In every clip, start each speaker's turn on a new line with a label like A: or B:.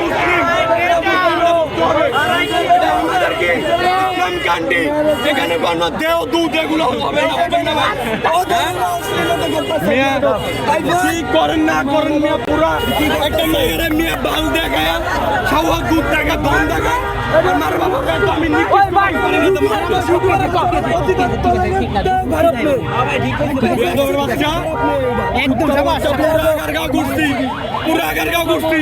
A: মুসলিম। এখানে কোনো দেহ দুধ এগুলো হবে না না করেন না করেন মিয়া পুরা একটা মেয়ের মিয়া বাল দেখায় দুধ দেখা দম দেখা গোষ্ঠী।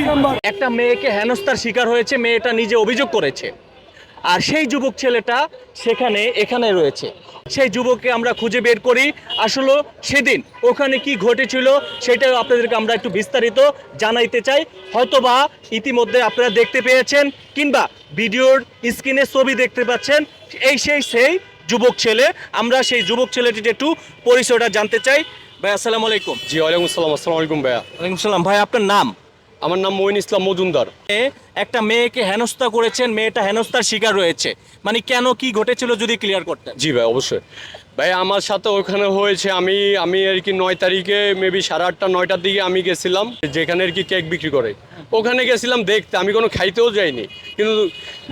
B: একটা মেয়েকে হেনস্থার শিকার হয়েছে মেয়েটা নিজে অভিযোগ করেছে। আর সেই যুবক ছেলেটা সেখানে এখানে রয়েছে। সেই যুবককে আমরা খুঁজে বের করি। আসলে সেদিন ওখানে কি ঘটেছিল সেটাও আপনাদেরকে আমরা একটু বিস্তারিত জানাইতে চাই। হয়তোবা ইতিমধ্যে আপনারা দেখতে পেয়েছেন কিংবা ভিডিওর স্ক্রিনে ছবি দেখতে পাচ্ছেন এই সেই সেই যুবক ছেলে। আমরা সেই যুবক ছেলেটির একটু পরিচয়টা জানতে চাই। ভাই আসসালামু আলাইকুম।
A: জি ওয়ালাইকুম আসসালাম। আসসালামু আলাইকুম ভাইয়া।
B: ওয়ালাইকুম সালাম ভাই আপনার নাম?
A: আমার নাম মঈন ইসলাম মজুমদার।
B: এ একটা মেয়েকে হেনস্থা করেছেন মেয়েটা হেনস্থার শিকার রয়েছে মানে কেন কি ঘটেছিল যদি ক্লিয়ার করতেন
A: জি ভাই অবশ্যই। ভাই আমার সাথে ওখানে হয়েছে আমি আমি আর কি নয় তারিখে মেবি সাড়ে আটটা নয়টার দিকে আমি গেছিলাম যেখানে আর কি কেক বিক্রি করে। ওখানে গেছিলাম দেখতে আমি কোনো খাইতেও যাইনি। কিন্তু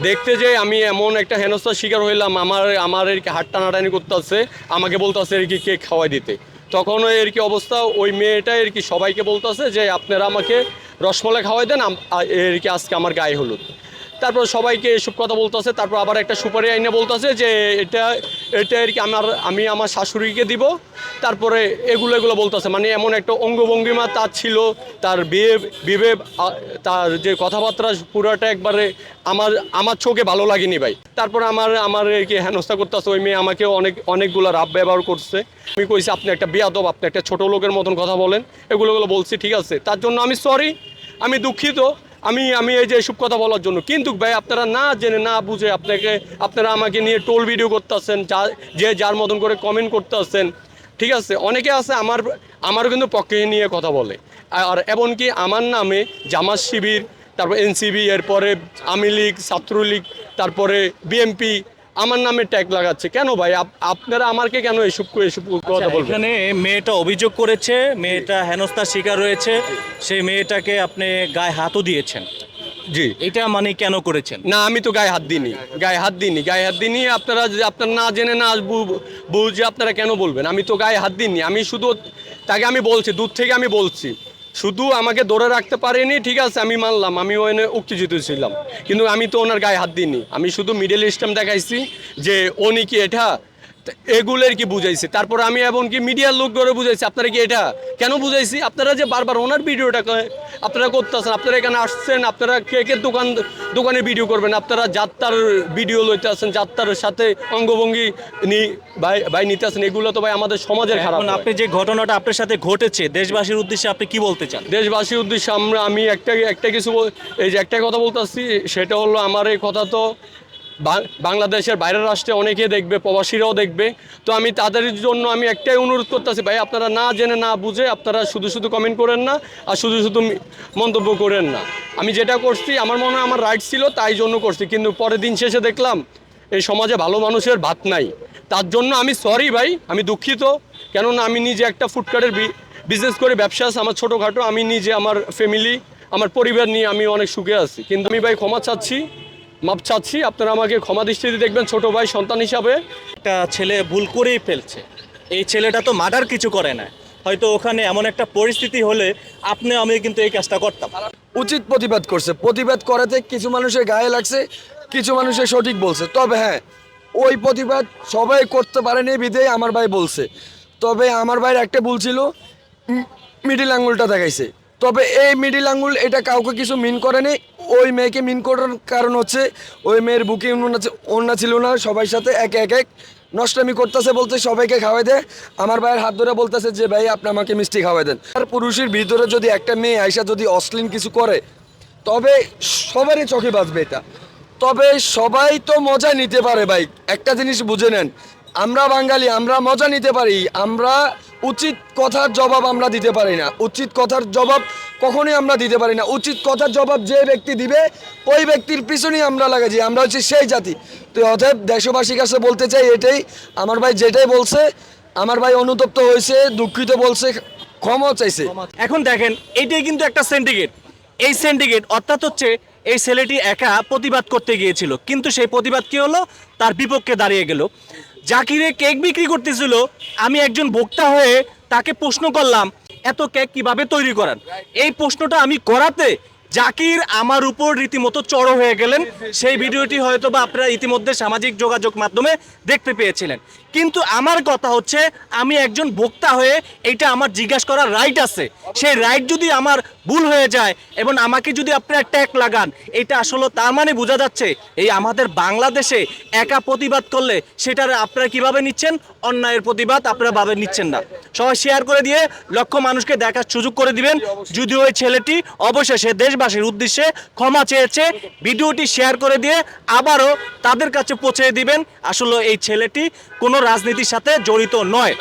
A: দেখতে যে আমি এমন একটা হেনস্থার শিকার হইলাম আমার আমার আর কি হাট টানাটানি করতেছে আমাকে বলতেছে আর কি কেক খাওয়াই দিতে। তখন ওই আর কি অবস্থা ওই মেয়েটা আর কি সবাইকে বলতেছে যে আপনারা আমাকে রসমলাই খাওয়াই দেন এর কি আজকে আমার গায়ে হলুদ। তারপর সবাইকে এসব কথা বলতেছে, তারপর আবার একটা সুপারি আইনে বলতেছে যে এটা এটা আর কি আমার, আমি আমার শাশুড়িকে দিব। তারপরে এগুলো এগুলো বলতেছে মানে এমন একটা অঙ্গভঙ্গিমা তার ছিল, তার বিয়ে, বিবে তার যে কথাবার্তা পুরাটা একবারে আমার আমার চোখে ভালো লাগেনি ভাই। তারপর আমার আমার কি হেনস্থা করতেছে, ওই মেয়ে আমাকে অনেক, অনেকগুলো রাব ব্যবহার করছে। আমি কইছি, আপনি একটা বিয়াদব, আপনি একটা ছোট লোকের মতন কথা বলেন এগুলোগুলো বলছি, ঠিক আছে। তার জন্য আমি সরি আমি দুঃখিত, আমি আমি এই যে এসব কথা বলার জন্য। কিন্তু ভাই, আপনারা না জেনে, না বুঝে আপনাকে, আপনারা আমাকে নিয়ে টোল ভিডিও করতেছেন, যা, যে যার মতন করে কমেন্ট করতেছেন, ঠিক আছে? অনেকে আছে আমার, আমারও কিন্তু পক্ষে নিয়ে কথা বলে। আর এমনকি আমার নামে জামাত শিবির, তারপর এনসিবি, এরপরে আওয়ামী লীগ, ছাত্রলীগ, তারপরে বিএমপি আমার নামে ট্যাগ লাগাচ্ছে। কেন ভাই? আপ- আপনারা আমাকে কেন এসব এসব কথা বলবেন?
B: এখানে মেয়েটা অভিযোগ করেছে মেয়েটা হেনস্থার শিকার রয়েছে সেই মেয়েটাকে আপনি গায়ে হাতও দিয়েছেন।
A: জি।
B: এটা মানে কেন করেছেন?
A: না আমি তো গায়ে হাত দিইনি গায়ে হাত দিইনি গায়ে হাত দিইনি আপনারা যে আপনার না জেনে না বুঝে আপনারা কেন বলবেন? আমি তো গায়ে হাত দিইনি আমি শুধু তাকে আমি বলছি দূর থেকে আমি বলছি। শুধু আমাকে ধরে রাখতে পারেনি, ঠিক আছে, আমি মানলাম, আমি ওখানে উত্তেজিত ছিলাম। কিন্তু আমি তো ওনার গায়ে হাত দিইনি। আমি শুধু মিডিল ইস্টাম দেখাইছি যে উনি কি এটা এগুলোর কি বুঝাইছি? তারপর আমি এমনকি মিডিয়ার লোক ধরে বুঝাইছি আপনারা কি এটা কেন বুঝাইছি? আপনারা যে বারবার ওনার ভিডিওটা আপনারা করতেছেন আপনারা এখানে আসছেন আপনারা কেকের দোকান দোকানে ভিডিও করবেন আপনারা যাত্রার ভিডিও লইতে আসেন যাত্রার সাথে অঙ্গভঙ্গি নি ভাই ভাই নিতে আসেন এগুলো তো ভাই আমাদের সমাজের খারাপ
B: এখন আপনি যে ঘটনাটা আপনার সাথে ঘটেছে দেশবাসীর উদ্দেশ্যে আপনি কি বলতে চান?
A: দেশবাসীর উদ্দেশ্যে আমরা আমি একটা একটা কিছু এই যে একটা কথা বলতে আসছি সেটা হলো আমার এই কথা তো বাংলাদেশের বাইরের রাষ্ট্রে অনেকে দেখবে, প্রবাসীরাও দেখবে। তো আমি তাদের জন্য আমি একটাই অনুরোধ করতেছি, ভাই, আপনারা না জেনে, না বুঝে আপনারা শুধু শুধু কমেন্ট করেন না আর শুধু শুধু মন্তব্য করেন না। আমি যেটা করছি, আমার মনে হয় আমার রাইট ছিল, তাই জন্য করছি। কিন্তু পরের দিন শেষে দেখলাম, এই সমাজে ভালো মানুষের ভাত নাই। তার জন্য আমি সরি ভাই, আমি দুঃখিত। কেননা আমি নিজে একটা ফুডকার্টের বিজনেস করে ব্যবসা আছে, আমার ছোটোখাটো, আমি নিজে, আমার ফ্যামিলি আমার পরিবার নিয়ে আমি অনেক সুখে আছি। কিন্তু আমি, ভাই, ক্ষমা চাচ্ছি। মাপ চাচ্ছি আপনারা আমাকে ক্ষমা দৃষ্টিতে দেখবেন ছোট ভাই সন্তান হিসাবে।
B: একটা ছেলে ভুল করেই ফেলছে। এই ছেলেটা তো মার্ডার কিছু করে না। হয়তো ওখানে এমন একটা পরিস্থিতি হলে আপনি আমি কিন্তু এই কাজটা করতাম।
C: উচিত প্রতিবাদ করছে। প্রতিবাদ করাতে কিছু মানুষের গায়ে লাগছে কিছু মানুষের সঠিক বলছে। তবে হ্যাঁ ওই প্রতিবাদ সবাই করতে পারেনি বিধেই আমার ভাই বলছে। তবে আমার ভাইয়ের একটা ভুল ছিল মিডিল আঙ্গুলটা দেখাইছে। তবে এই মিডিল আঙ্গুল এটা কাউকে কিছু মিন করেনি। ওই মেয়েকে মিন করার কারণ হচ্ছে, ওই মেয়ের বুকে ওনা ছিল না, সবাই সাথে এক এক এক নষ্টামি করতেছে বলতে সবাইকে খাওয়াই দেয়। আমার ভাইয়ের হাত ধরে বলতেছে যে, ভাই, আপনি আমাকে মিষ্টি খাওয়াই দেন। আর পুরুষের ভিতরে যদি একটা মেয়ে আইসা যদি অশ্লীল কিছু করে, তবে সবারই চোখে বাঁচবে এটা। তবে সবাই তো মজা নিতে পারে ভাই। একটা জিনিস বুঝে নেন, আমরা বাঙালি, আমরা মজা নিতে পারি, আমরা উচিত কথার জবাব আমরা দিতে পারি না। উচিত কথার জবাব কখনোই আমরা দিতে পারি না। উচিত কথার জবাব যে ব্যক্তি দিবে, ওই ব্যক্তির পিছনেই আমরা লাগাচ্ছি আমরা হচ্ছে সেই জাতি। তো অতএব দেশবাসীর কাছে বলতে চাই এটাই, আমার ভাই যেটাই বলছে, আমার ভাই অনুতপ্ত হয়েছে, দুঃখিত বলছে ক্ষমা চাইছে।
B: এখন দেখেন, এটাই কিন্তু একটা সিন্ডিকেট এই সিন্ডিকেট অর্থাৎ হচ্ছে এই ছেলেটি একা প্রতিবাদ করতে গিয়েছিল। কিন্তু সেই প্রতিবাদ কি হলো? তার বিপক্ষে দাঁড়িয়ে গেল। জাকিরে কেক বিক্রি করতেছিল, আমি একজন ভোক্তা হয়ে তাকে প্রশ্ন করলাম, এত কেক কীভাবে তৈরি করেন? এই প্রশ্নটা আমি করাতে জাকির আমার উপর রীতিমতো চড়ো হয়ে গেলেন। সেই ভিডিওটি হয়তো বা আপনারা ইতিমধ্যে সামাজিক যোগাযোগ মাধ্যমে দেখতে পেয়েছিলেন। কিন্তু আমার কথা হচ্ছে, আমি একজন ভোক্তা হয়ে এটা আমার জিজ্ঞাসা করার রাইট আছে। সেই রাইট যদি আমার ভুল হয়ে যায় এবং আমাকে যদি আপনারা ট্যাগ লাগান, এটা আসলে তার মানে বোঝা যাচ্ছে এই আমাদের বাংলাদেশে একা প্রতিবাদ করলে সেটার আপনারা কীভাবে নিচ্ছেন? অন্যায়ের প্রতিবাদ আপনারা ভাবে নিচ্ছেন না। সবাই শেয়ার করে দিয়ে লক্ষ মানুষকে দেখার সুযোগ করে দিবেন। যদি ওই ছেলেটি অবশেষে দেশবাসীর উদ্দেশ্যে ক্ষমা চেয়েছে, ভিডিওটি শেয়ার করে দিয়ে আবারও তাদের কাছে পৌঁছে দিবেন। আসলে এই ছেলেটি কোনো রাজনীতির সাথে জড়িত নয়।